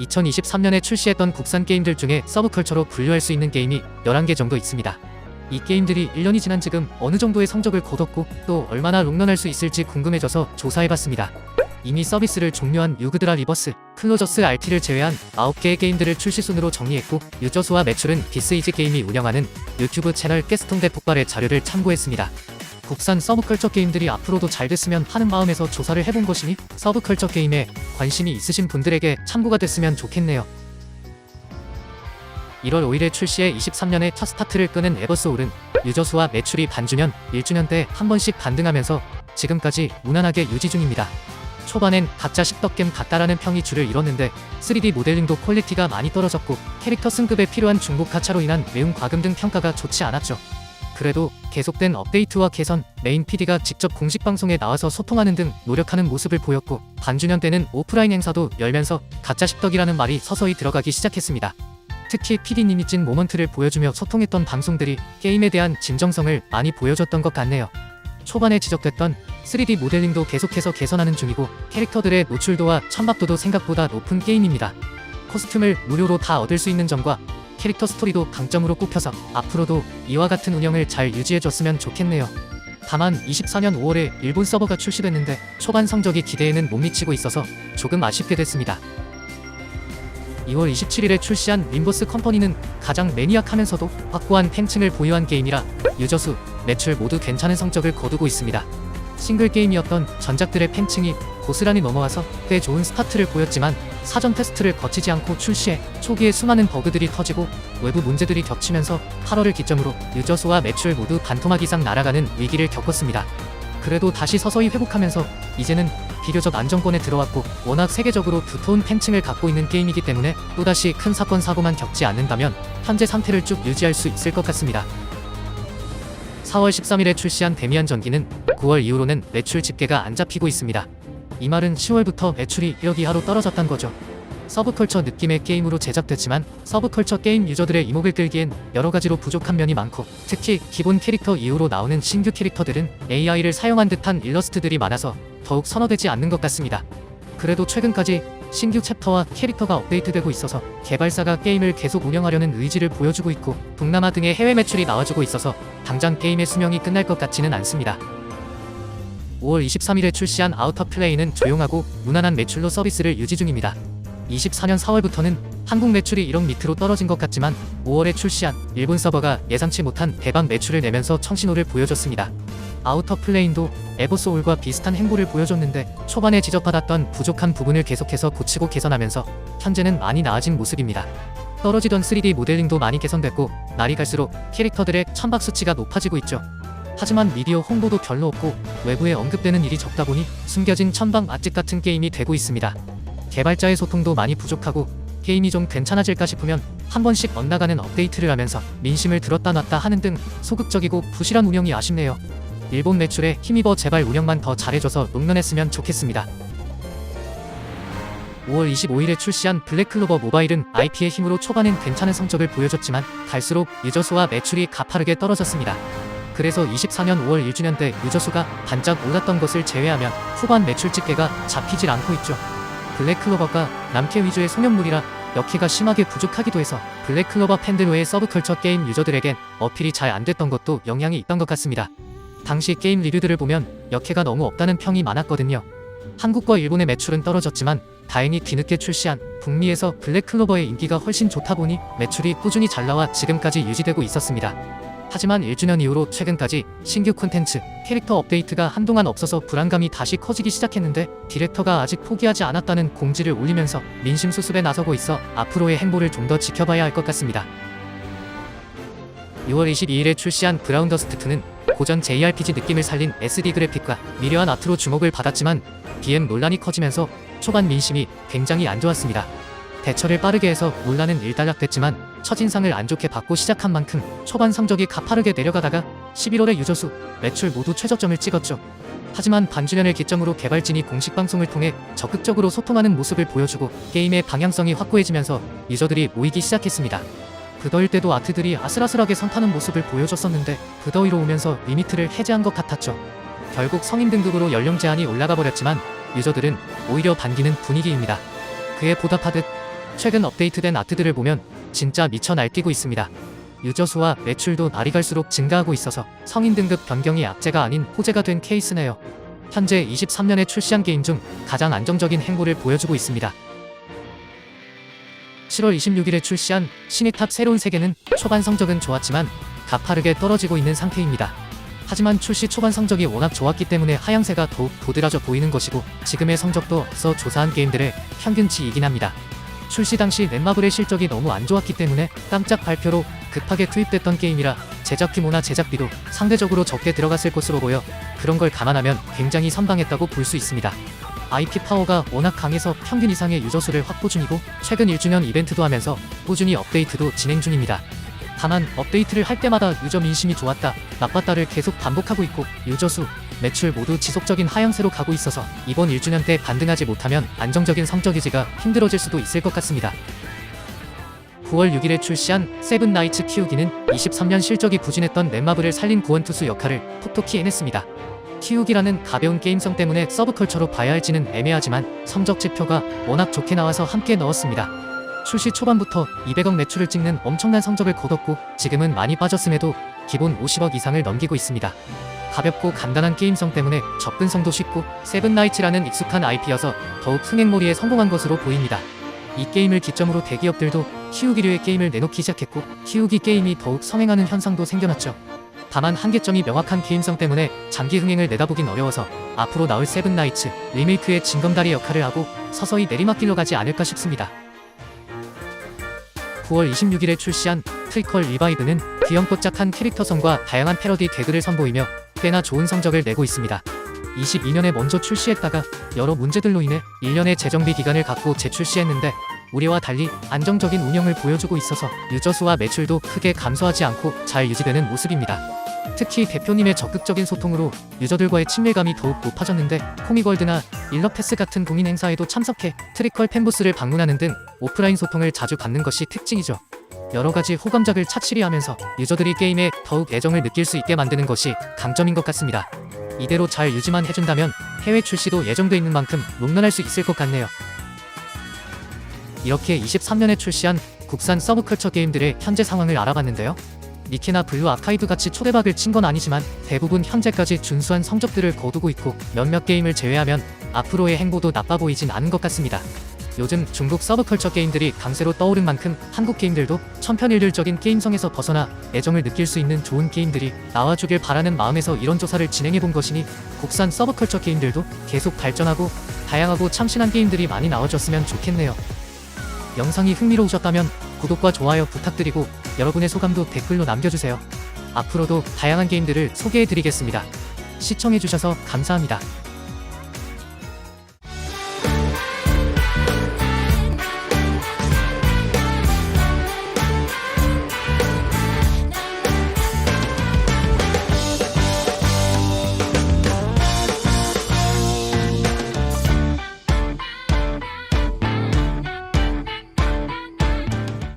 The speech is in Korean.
2023년에 출시했던 국산 게임들 중에 서브컬처로 분류할 수 있는 게임이 11개 정도 있습니다. 이 게임들이 1년이 지난 지금 어느 정도의 성적을 거뒀고 또 얼마나 롱런할 수 있을지 궁금해져서 조사해봤습니다. 이미 서비스를 종료한 유그드라 리버스, 클로저스 RT를 제외한 9개의 게임들을 출시 순으로 정리했고 유저 수와 매출은 비스이즈 게임이 운영하는 유튜브 채널 깨스통대 폭발의 자료를 참고했습니다. 국산 서브컬처 게임들이 앞으로도 잘 됐으면 하는 마음에서 조사를 해본 것이니 서브컬처 게임에 관심이 있으신 분들에게 참고가 됐으면 좋겠네요. 1월 5일에 출시해 23년에 첫 스타트를 끄는 에버소울은 유저 수와 매출이 반주년, 1주년 때 한 번씩 반등하면서 지금까지 무난하게 유지 중입니다. 초반엔 가짜 십덕겜 같다라는 평이 줄을 이뤘는데 3D 모델링도 퀄리티가 많이 떨어졌고 캐릭터 승급에 필요한 중복 가차로 인한 매운 과금 등 평가가 좋지 않았죠. 그래도 계속된 업데이트와 개선, 메인 PD가 직접 공식 방송에 나와서 소통하는 등 노력하는 모습을 보였고 반주년 때는 오프라인 행사도 열면서 가짜 십덕이라는 말이 서서히 들어가기 시작했습니다. 특히 PD님이 찐 모먼트를 보여주며 소통했던 방송들이 게임에 대한 진정성을 많이 보여줬던 것 같네요. 초반에 지적됐던 3D 모델링도 계속해서 개선하는 중이고 캐릭터들의 노출도와 천박도도 생각보다 높은 게임입니다. 코스튬을 무료로 다 얻을 수 있는 점과 캐릭터 스토리도 강점으로 꼽혀서 앞으로도 이와 같은 운영을 잘 유지해줬으면 좋겠네요. 다만 24년 5월에 일본 서버가 출시됐는데 초반 성적이 기대에는 못 미치고 있어서 조금 아쉽게 됐습니다. 2월 27일에 출시한 림보스 컴퍼니는 가장 매니악하면서도 확고한 팬층을 보유한 게임이라 유저 수, 매출 모두 괜찮은 성적을 거두고 있습니다. 싱글 게임이었던 전작들의 팬층이 고스란히 넘어와서 꽤 좋은 스타트를 보였지만 사전 테스트를 거치지 않고 출시해 초기에 수많은 버그들이 터지고 외부 문제들이 겹치면서 8월을 기점으로 유저 수와 매출 모두 반토막 이상 날아가는 위기를 겪었습니다. 그래도 다시 서서히 회복하면서 이제는 비교적 안정권에 들어왔고 워낙 세계적으로 두터운 팬층을 갖고 있는 게임이기 때문에 또다시 큰 사건 사고만 겪지 않는다면 현재 상태를 쭉 유지할 수 있을 것 같습니다. 4월 13일에 출시한 데미안 전기는 9월 이후로는 매출 집계가 안 잡히고 있습니다. 이 말은 10월부터 매출이 1억 이하로 떨어졌단 거죠. 서브컬처 느낌의 게임으로 제작됐지만 서브컬처 게임 유저들의 이목을 끌기엔 여러 가지로 부족한 면이 많고 특히 기본 캐릭터 이후로 나오는 신규 캐릭터들은 AI를 사용한 듯한 일러스트들이 많아서 더욱 선호되지 않는 것 같습니다. 그래도 최근까지 신규 챕터와 캐릭터가 업데이트되고 있어서 개발사가 게임을 계속 운영하려는 의지를 보여주고 있고 동남아 등의 해외 매출이 나와주고 있어서 당장 게임의 수명이 끝날 것 같지는 않습니다. 5월 23일에 출시한 아우터 플레이는 조용하고 무난한 매출로 서비스를 유지 중입니다. 24년 4월부터는 한국 매출이 1억 밑으로 떨어진 것 같지만 5월에 출시한 일본 서버가 예상치 못한 대박 매출을 내면서 청신호를 보여줬습니다. 아우터 플레인도 에버소울과 비슷한 행보를 보여줬는데 초반에 지적받았던 부족한 부분을 계속해서 고치고 개선하면서 현재는 많이 나아진 모습입니다. 떨어지던 3D 모델링도 많이 개선됐고 날이 갈수록 캐릭터들의 천박 수치가 높아지고 있죠. 하지만 미디어 홍보도 별로 없고 외부에 언급되는 일이 적다 보니 숨겨진 천방 맛집 같은 게임이 되고 있습니다. 개발자의 소통도 많이 부족하고 게임이 좀 괜찮아질까 싶으면 한 번씩 엇나가는 업데이트를 하면서 민심을 들었다 놨다 하는 등 소극적이고 부실한 운영이 아쉽네요. 일본 매출에 힘입어 제발 운영만 더 잘해줘서 롱런했으면 좋겠습니다. 5월 25일에 출시한 블랙클로버 모바일은 IP의 힘으로 초반엔 괜찮은 성적을 보여줬지만 갈수록 유저 수와 매출이 가파르게 떨어졌습니다. 그래서 24년 5월 1주년 때 유저 수가 반짝 올랐던 것을 제외하면 후반 매출 집계가 잡히질 않고 있죠. 블랙클로버가 남캐 위주의 송영물이라 역해가 심하게 부족하기도 해서 블랙클로버 팬들 외의 서브컬처 게임 유저들에겐 어필이 잘 안 됐던 것도 영향이 있던 것 같습니다. 당시 게임 리뷰들을 보면 역해가 너무 없다는 평이 많았거든요. 한국과 일본의 매출은 떨어졌지만 다행히 뒤늦게 출시한 북미에서 블랙클로버의 인기가 훨씬 좋다 보니 매출이 꾸준히 잘 나와 지금까지 유지되고 있었습니다. 하지만 1주년 이후로 최근까지 신규 콘텐츠, 캐릭터 업데이트가 한동안 없어서 불안감이 다시 커지기 시작했는데 디렉터가 아직 포기하지 않았다는 공지를 올리면서 민심 수습에 나서고 있어 앞으로의 행보를 좀 더 지켜봐야 할 것 같습니다. 6월 22일에 출시한 브라운더스트2는 고전 JRPG 느낌을 살린 SD 그래픽과 미려한 아트로 주목을 받았지만 BM 논란이 커지면서 초반 민심이 굉장히 안 좋았습니다. 대처를 빠르게 해서 논란은 일단락됐지만 첫인상을 안 좋게 받고 시작한 만큼 초반 성적이 가파르게 내려가다가 11월에 유저수, 매출 모두 최저점을 찍었죠. 하지만 반주년을 기점으로 개발진이 공식 방송을 통해 적극적으로 소통하는 모습을 보여주고 게임의 방향성이 확고해지면서 유저들이 모이기 시작했습니다. 그 더울 때도 아트들이 아슬아슬하게 선타는 모습을 보여줬었는데 그 더위로 오면서 리미트를 해제한 것 같았죠. 결국 성인 등급으로 연령 제한이 올라가 버렸지만 유저들은 오히려 반기는 분위기입니다. 그에 보답하듯 최근 업데이트된 아트들을 보면 진짜 미쳐 날뛰고 있습니다. 유저 수와 매출도 날이 갈수록 증가하고 있어서 성인 등급 변경이 악재가 아닌 호재가 된 케이스네요. 현재 23년에 출시한 게임 중 가장 안정적인 행보를 보여주고 있습니다. 7월 26일에 출시한 신의 탑 새로운 세계는 초반 성적은 좋았지만 가파르게 떨어지고 있는 상태입니다. 하지만 출시 초반 성적이 워낙 좋았기 때문에 하향세가 더욱 도드라져 보이는 것이고 지금의 성적도 앞서 조사한 게임들의 평균치이긴 합니다. 출시 당시 넷마블의 실적이 너무 안 좋았기 때문에 깜짝 발표로 급하게 투입됐던 게임이라 제작 규모나 제작비도 상대적으로 적게 들어갔을 것으로 보여 그런 걸 감안하면 굉장히 선방했다고 볼 수 있습니다. IP 파워가 워낙 강해서 평균 이상의 유저 수를 확보 중이고 최근 1주년 이벤트도 하면서 꾸준히 업데이트도 진행 중입니다. 다만 업데이트를 할 때마다 유저 민심이 좋았다, 나빴다를 계속 반복하고 있고 유저 수, 매출 모두 지속적인 하향세로 가고 있어서 이번 1주년 때 반등하지 못하면 안정적인 성적 유지가 힘들어질 수도 있을 것 같습니다. 9월 6일에 출시한 세븐 나이츠 키우기는 23년 실적이 부진했던 넷마블을 살린 구원투수 역할을 톡톡히 해냈습니다. 키우기라는 가벼운 게임성 때문에 서브컬처로 봐야 할지는 애매하지만 성적 지표가 워낙 좋게 나와서 함께 넣었습니다. 출시 초반부터 200억 매출을 찍는 엄청난 성적을 거뒀고 지금은 많이 빠졌음에도 기본 50억 이상을 넘기고 있습니다. 가볍고 간단한 게임성 때문에 접근성도 쉽고 세븐나이츠라는 익숙한 IP여서 더욱 흥행몰이에 성공한 것으로 보입니다. 이 게임을 기점으로 대기업들도 키우기류의 게임을 내놓기 시작했고 키우기 게임이 더욱 성행하는 현상도 생겨났죠. 다만 한계점이 명확한 게임성 때문에 장기 흥행을 내다보긴 어려워서 앞으로 나올 세븐나이츠 리메이크의 징검다리 역할을 하고 서서히 내리막길로 가지 않을까 싶습니다. 9월 26일에 출시한 트리컬 리바이브는 귀염뽀짝한 캐릭터성과 다양한 패러디 개그를 선보이며 꽤나 좋은 성적을 내고 있습니다. 22년에 먼저 출시했다가 여러 문제들로 인해 1년의 재정비 기간을 갖고 재출시했는데 우리와 달리 안정적인 운영을 보여주고 있어서 유저 수와 매출도 크게 감소하지 않고 잘 유지되는 모습입니다. 특히 대표님의 적극적인 소통으로 유저들과의 친밀감이 더욱 높아졌는데 코미월드나 일러패스 같은 공인 행사에도 참석해 트리컬 팬부스를 방문하는 등 오프라인 소통을 자주 갖는 것이 특징이죠. 여러 가지 호감작을 착실히 하면서 유저들이 게임에 더욱 애정을 느낄 수 있게 만드는 것이 강점인 것 같습니다. 이대로 잘 유지만 해준다면 해외 출시도 예정돼 있는 만큼 롱런할 수 있을 것 같네요. 이렇게 23년에 출시한 국산 서브컬처 게임들의 현재 상황을 알아봤는데요. 니케나 블루 아카이브 같이 초대박을 친 건 아니지만 대부분 현재까지 준수한 성적들을 거두고 있고 몇몇 게임을 제외하면 앞으로의 행보도 나빠 보이진 않은 것 같습니다. 요즘 중국 서브컬처 게임들이 강세로 떠오른 만큼 한국 게임들도 천편일률적인 게임성에서 벗어나 애정을 느낄 수 있는 좋은 게임들이 나와주길 바라는 마음에서 이런 조사를 진행해 본 것이니 국산 서브컬처 게임들도 계속 발전하고 다양하고 참신한 게임들이 많이 나와줬으면 좋겠네요. 영상이 흥미로우셨다면 구독과 좋아요 부탁드리고 여러분의 소감도 댓글로 남겨주세요. 앞으로도 다양한 게임들을 소개해드리겠습니다. 시청해주셔서 감사합니다.